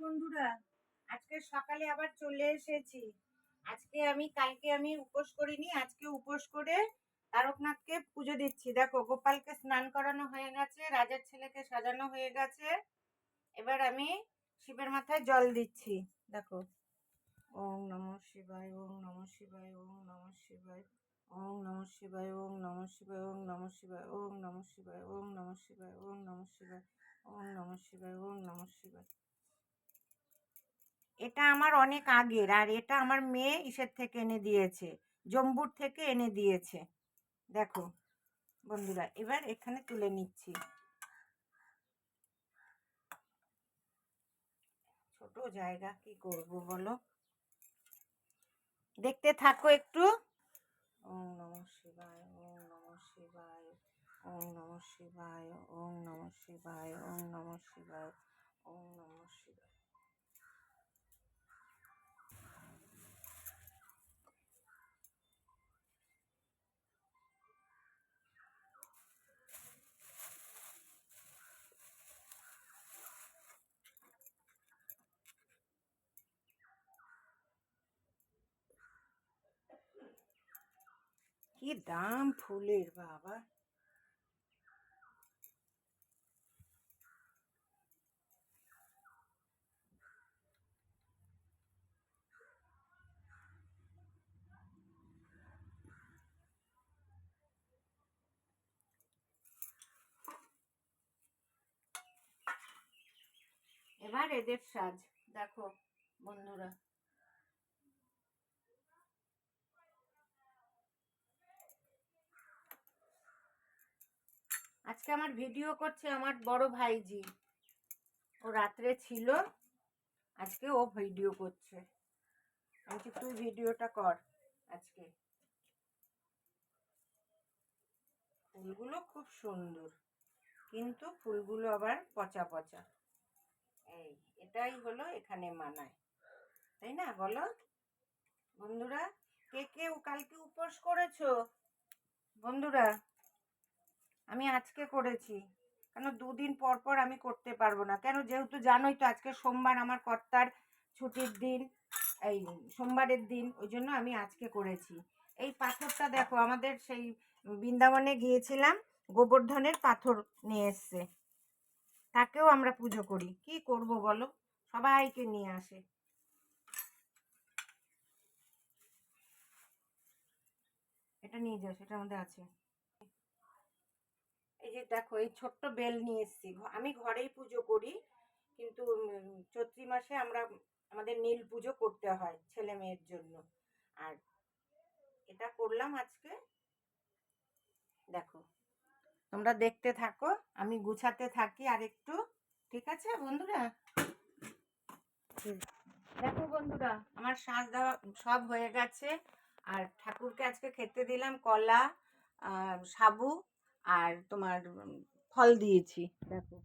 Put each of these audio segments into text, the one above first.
বন্ধুরা আজকে সকালে আবার চলে এসেছি আজকে আমি কালকে আমি উপোস করিনি আজকে উপোস করে তারকনাথকে পুজো দিচ্ছি দেখো গোপালকে স্নান করানো হয়ে গেছে রাজার ছেলেকে সাজানো হয়ে গেছে এবার আমি শিবের মাথায় জল দিচ্ছি দেখো ওম নম শিবায় ওম নম শিবায় ওম নম শিবায় ওম নম শিবায় ওম নম শিবায় ওম নম শিবায় ওম নম শিবায় ওম নম শিবায় ওম নম শিবায় ওম নম শিবায় ওম নম শিবায় এটা আমার অনেক আগের আর এটা আমার মেয়ে ইসের থেকে এনে দিয়েছে, জম্বুর থেকে এনে দিয়েছে। দেখো বন্ধুরা, এবার এখানে তুলে নিচ্ছি। ছোট জায়গা কি করব বলো? দেখতে থাকো একটু। ওম নম শিবায়, ওম নম শিবায়, ওম নম শিবায়, ওম নম শিবায়, ওম নম শিবায়, ওম নম শিবায়। কি দাম ফুলের বাবা। এবার এদের সাজ দেখো বন্ধুরা। আজকে আমার ভিডিও করছে আমার বড় ভাইজি। ও রাত্রে ছিল, আজকে ও ভিডিও করছে। আমি তুই ভিডিওটা কর আজকে। ফুলগুলো খুব সুন্দর, কিন্তু ফুলগুলো আবার পচা পচা। এই, এটাই হলো এখানে মানায়। তাই না, বলো? বন্ধুরা, কে কে কালকে উপোস করেছ? বন্ধুরা আমি আজকে করেছি। কেন দুদিন পর পর আমি করতে পারব না। কেন যেহেতু জানোই তো আজকে সোমবার আমার কর্তার ছুটির দিন, এই সোমবারের দিন, ওই জন্য আমি আজকে করেছি। এই পাথরটা দেখো, আমাদের সেই বৃন্দাবনে গিয়েছিলাম, গোবর্ধনের পাথর নিয়ে এসছে। তাকেও আমরা পুজো করি। কি করব বলো? সবাইকে নিয়ে আসে। এটা নিয়ে যাও, সেটার মধ্যে আছে। এই যে দেখো, এই ছোট্ট বেল নিয়ে এসেছি। আমি ঘরেই পুজো করি, কিন্তু চৈত্রি মাসে আমরা, আমাদের নীল পুজো করতে হয় ছেলে মেয়ের জন্য। আর এটা করলাম আজকে। দেখো, তোমরা দেখতে থাকো, আমি গুছাতে থাকি আর একটু ঠিক আছে বন্ধুরা? দেখো বন্ধুরা, আমার শ্বাস দেওয়া সব হয়ে গেছে। আর ঠাকুরকে আজকে খেতে দিলাম কলা সাবু আর তোমার ফল দিয়েছি। দেখো।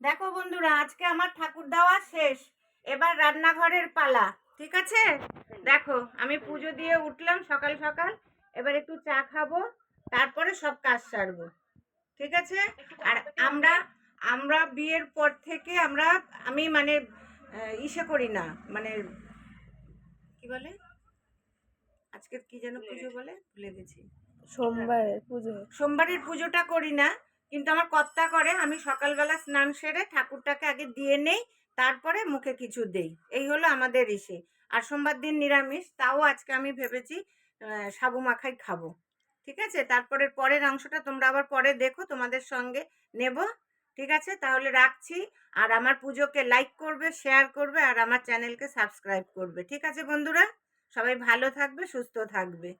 দেখো বন্ধুরা আজকে আমার ঠাকুর দেওয়া শেষ। এবার রান্নাঘরের পালা ঠিক আছে? দেখো আমি পুজো দিয়ে উঠলাম সকাল সকাল। এবার একটু চা খাব তারপরে সব কাজ সারবো ঠিক আছে? আর আমরা আমরা বিয়ের পর থেকে আমরা আমি মানে ইসে করি না মানে কি বলে? আজকে কি যেন পুজো বলে? ভুলে গেছি। সোমবারের পুজো। সোমবারের পুজোটা করি না কিন্তু আমার কর্তা করে, আমি সকালবেলা স্নান সেরে ঠাকুরটাকে আগে দিয়ে নেই, তারপরে মুখে কিছু দেই। এই হলো আমাদের ইসে আর সোমবার দিন নিরামিষ, তাও আজকে আমি ভেবেছি সাবু মাখাই খাব। ঠিক আছে? তারপরে পরের অংশটা তোমরা আবার পরে দেখো, তোমাদের সঙ্গে নেব। ঠিক আছে? তাহলে রাখছি। আর আমার পুজোকে লাইক করবে শেয়ার করবে, আর আমার চ্যানেলকে সাবস্ক্রাইব করবে। ঠিক আছে বন্ধুরা? সবাই ভালো থাকবে, সুস্থ থাকবে।